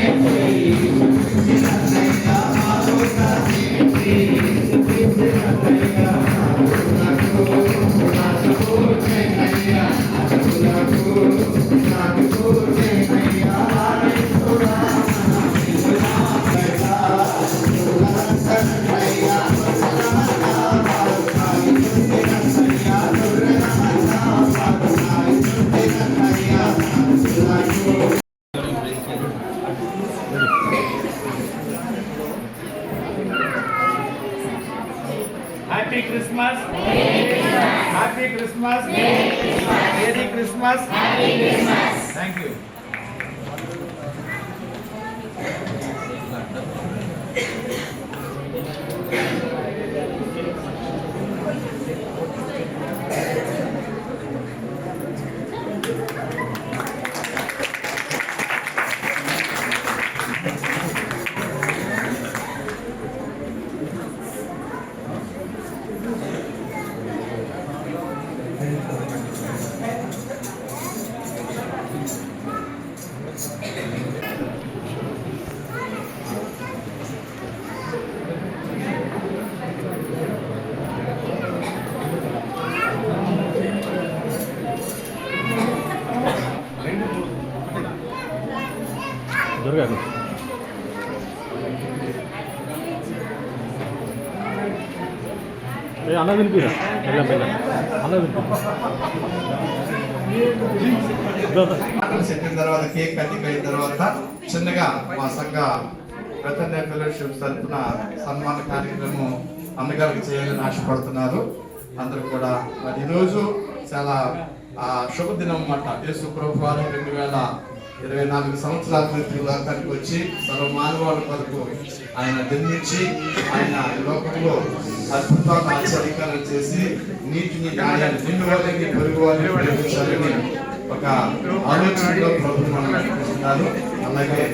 Thank. Happy Christmas happy Christmas merry Christmas thank you దొరకారు అన్న తినిపిరా వెళ్ళాం వెళ్ళాం. అన్న తినిపి తర్వాత కేక్ కటింగ్ అయిన తర్వాత చిన్నగా మా సంఘ ప్రతన్య ఫెలోషిప్ తరఫున సన్మాన కార్యక్రమం అన్నగారికి చేయాలని ఆశపడుతున్నారు. అందరూ కూడా మరి ఈరోజు చాలా ఆ, శుభదినం అన్నమాట. యేసు ప్రభు వారు రెండు వేల ఇరవై నాలుగు సంవత్సరాల క్రితం లోకానికి వచ్చి సర్వ మానవాళ్ళ కొరకు ఆయన జన్మించి ఆయన లోకంలో అద్భుతాలను ఆశ్చర్యకాలను చేసి నీటిని న్యాయాన్ని నిన్ను వాళ్ళని పొరుగు వాళ్ళని ప్రేమించాలని ఒక ఆలోచనలో ప్రభు మనం నడిపిస్తున్నారు అలాగే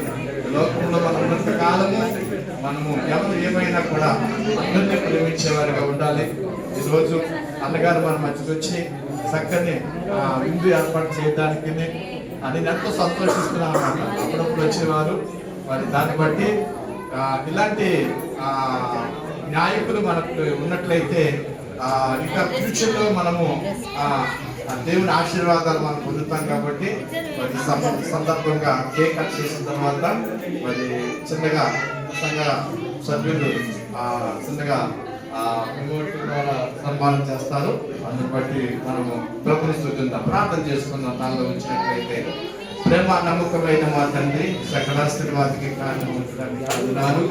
లోకంలో మనం ఉన్నంతకాలము మనము ఎవరు ఏమైనా కూడా అందరినీ ప్రేమించేవారిగా ఉండాలి. ఈరోజు అన్నగారు మన మధ్యకి వచ్చి చక్కని విందు ఏర్పాటు చేయడానికి నేను ఎంతో సంతోషిస్తున్నాను అన్నమాట అప్పుడప్పుడు వచ్చేవారు మరి దాన్ని బట్టి ఇలాంటి నాయకులు మనకు ఉన్నట్లయితే ఇంకా ఫ్యూచర్లో మనము దేవుని ఆశీర్వాదాలు మనం పొందుతాం కాబట్టి మరి సందర్భంగా కేక్ కట్ చేసిన తర్వాత మరి చిన్నగా సంఘ సభ్యులు చిన్నగా సన్మానం చేస్తారు. అందుని బట్టి మనము ప్రభుని స్థుతిద్దాం ప్రార్థన చేసుకుందాం. దానిలో వచ్చినట్లయితే ప్రేమ నమ్మకమైన మా తండ్రి సకలాశీర్వాదికి కారణం ఉంచడానికి అందున్నారు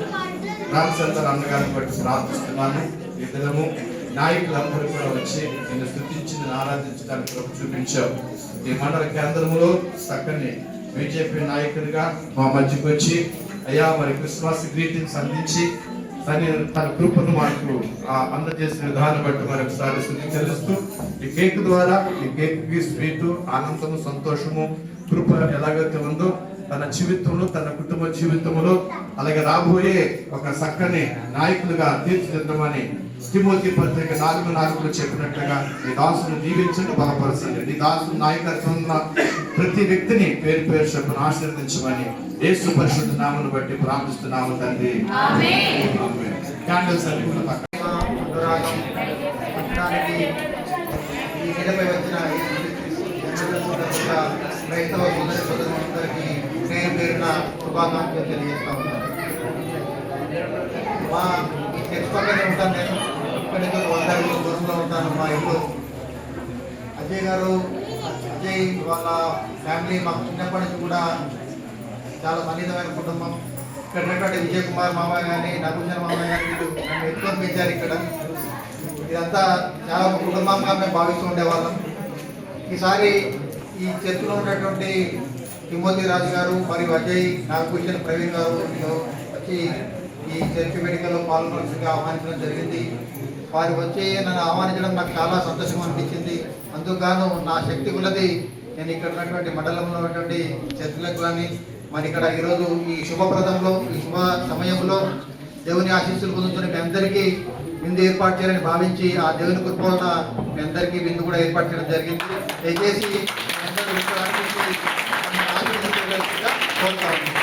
రామచంద్ర అన్నగారిని బట్టి ప్రార్థిస్తున్నాను. ఈ నాయకులందరూ కూడా వచ్చి నిన్ను స్థుతించి ఆరాధించడానికి ప్రభు చూపించావు. ఈ మండల కేంద్రంలో చక్కని బీజేపీ నాయకుడిగా మా మధ్యకు వచ్చి అయ్యా మరి క్రిస్మస్ గ్రీటింగ్స్ అందించి తన తన కృపను మాకు ఆ, అందజేసిన విధానం బట్టి మరొకసారి శుద్ధి చెల్లిస్తూ ఈ కేక్ ద్వారా ఈ కేక్కి స్వీటు ఆనందము సంతోషము కృప ఎలాగైతే ఉందో తన జీవితంలో తన కుటుంబ జీవితంలో అలాగే రాబోయే ఒక చక్కని నాయకులుగా తీర్చిదిద్దమని తిమోతి పత్రిక నాలుగు నాలుగులో చెప్పినట్లుగా నీ దాసును దీవించండి బలపరచండి. నీ దాసు నాయకత్వం ప్రతి వ్యక్తిని పేరు పేరు చెప్పని ఆశీర్వదించమని యేసు పరిశుద్ధ నామను బట్టి ప్రార్థిస్తున్నాము తండ్రి. సోదరి సోదరులందరికీ పేరు పేరున శుభాకాంక్షలు తెలియజేస్తా ఉన్నాను మా చర్చ్ పక్కనే ఉంటాను నేను. ఇక్కడి నుంచి వంద అడుగుల దూరంలో ఉంటాను మా ఇల్లు. అజయ్ గారు అజయ్ వాళ్ళ ఫ్యామిలీ మాకు చిన్నప్పటి నుంచి కూడా చాలా సన్నిహితమైన కుటుంబం. ఇక్కడ ఉన్నటువంటి విజయ్ కుమార్ మామయ్య కానీ నగుంజన్ మామయ్య కానీ వీళ్ళు నన్ను ఎక్కువ పెంచారు ఇక్కడ. ఇదంతా చాలా ఒక కుటుంబంగా మేము భావిస్తూ ఉండేవాళ్ళం. ఈసారి ఈ చర్చలో ఉన్నటువంటి తిమోతి రాజు గారు మరియు అజయ్ నాగభూషణ్ ప్రవీణ్ గారు వచ్చి ఈ చర్చి వేడుకలో పాల్గొనవలసిగా ఆహ్వానించడం జరిగింది. వారు వచ్చి నన్ను ఆహ్వానించడం నాకు చాలా సంతోషం అనిపించింది. అందుకు నా శక్తి ఉన్నది. నేను ఇక్కడ ఉన్నటువంటి మండలంలో ఉన్నటువంటి చర్చిలకు కానీ మరి ఇక్కడ ఈరోజు ఈ శుభప్రదంలో ఈ శుభ సమయంలో దేవుని ఆశీస్సులు పొందుతున్న మీ అందరికీ విందు ఏర్పాటు చేయాలని భావించి ఆ దేవుని కృపణ మీ అందరికీ విందు కూడా ఏర్పాటు చేయడం జరిగింది. దయచేసి మీ పిలోపిస్ చర్చ్ ఆశీస్సులు నన్ను ఏదైతే కోరుతా ఉన్నాను.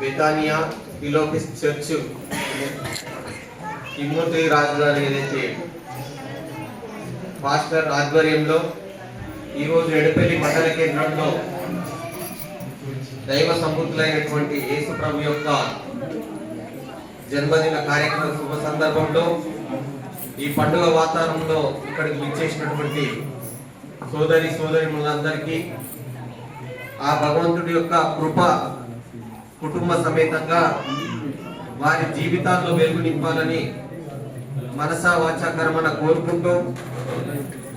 బెతానియా ఫిలోపిస్ చర్చ్ తిమోతి రాజు గారు ఏదైతే పాస్టర్ ఆధ్వర్యంలో ఈరోజు ఎడపల్లి మండల కేంద్రంలో దైవ సంబుద్ధులైనటువంటి యేసు ప్రభు యొక్క జన్మదిన కార్యక్రమ శుభ సందర్భంలో ఈ పండుగ వాతావరణంలో ఇక్కడికి విచ్చేసినటువంటి సోదరి సోదరి ఆ భగవంతుడి యొక్క కృప కుటుంబ సమేతంగా వారి జీవితాల్లో వెలుగు నింపాలని మనసా వాచాకరమన కోరుకుంటూ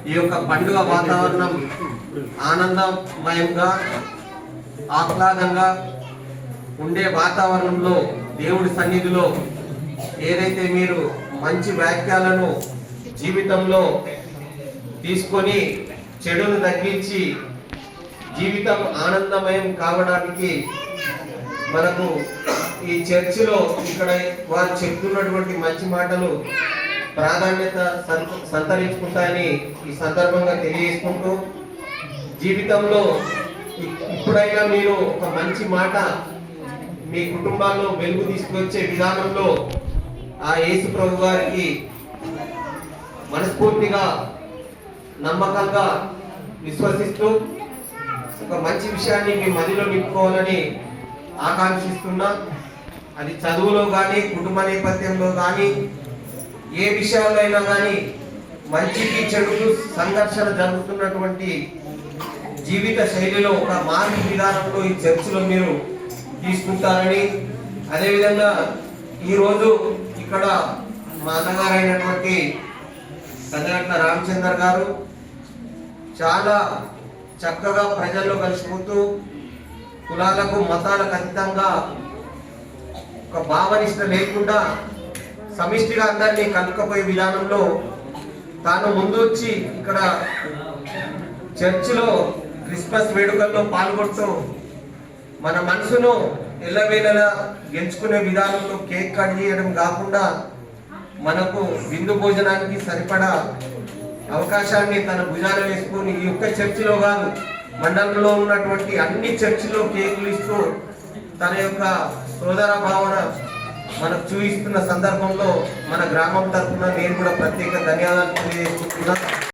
ఈ యొక్క పండుగ వాతావరణం ఆనందమయంగా ఆహ్లాదంగా ఉండే వాతావరణంలో దేవుడి సన్నిధిలో ఏదైతే మీరు మంచి వాక్యాలను జీవితంలో తీసుకొని చెడును తగ్గించి జీవితం ఆనందమయం కావడానికి మనకు ఈ చర్చిలో ఇక్కడ వారు చెప్తున్నటువంటి మంచి మాటలు ప్రాధాన్యత సంత- సంతరించుకుంటాయని ఈ సందర్భంగా తెలియజేసుకుంటూ జీవితంలో ఇప్పుడైనా మీరు ఒక మంచి మాట మీ కుటుంబాల్లో వెలుగు తీసుకొచ్చే విధానంలో ఆ యేసు ప్రభు గారికి మనస్ఫూర్తిగా నమ్మకంగా విశ్వసిస్తూ ఒక మంచి విషయాన్ని మీ మదిలో నింపుకోవాలని ఆకాంక్షిస్తున్నా. అది చదువులో కానీ కుటుంబ నేపథ్యంలో కానీ ఏ విషయంలో అయినా కానీ మంచికి చెడుకు సంఘర్షణ జరుగుతున్నటువంటి జీవిత శైలిలో ఒక మార్పు విధానంలో ఈ చర్చిలో మీరు తీసుకుంటారని అదేవిధంగా ఈరోజు ఇక్కడ మా అన్నగారైనటువంటి సంగరత్న రామచంద్ర గారు చాలా చక్కగా ప్రజల్లో కలిసిపోతూ కులాలకు మతాలకు అతీతంగా ఒక భావనిష్ట లేకుండా సమిష్టిగా అందరినీ కలుపుకపోయే విధానంలో తాను ముందు వచ్చి ఇక్కడ చర్చిలో క్రిస్మస్ వేడుకల్లో పాల్గొంటూ మన మనసును ఎల్లవేళలా గెలుచుకునే విధానంలో కేక్ కట్ చేయడం కాకుండా మనకు విందు భోజనానికి సరిపడా అవకాశాన్ని తన భుజాన వేసుకొని ఈ యొక్క చర్చిలో కాదు మండలంలో ఉన్నటువంటి అన్ని చర్చిలో కేకులు ఇస్తూ తన యొక్క సోదర భావన మనకు చూపిస్తున్న సందర్భంలో మన గ్రామం తరఫున నేను కూడా ప్రత్యేక ధన్యవాదాలు తెలియజేసుకుంటున్నాను.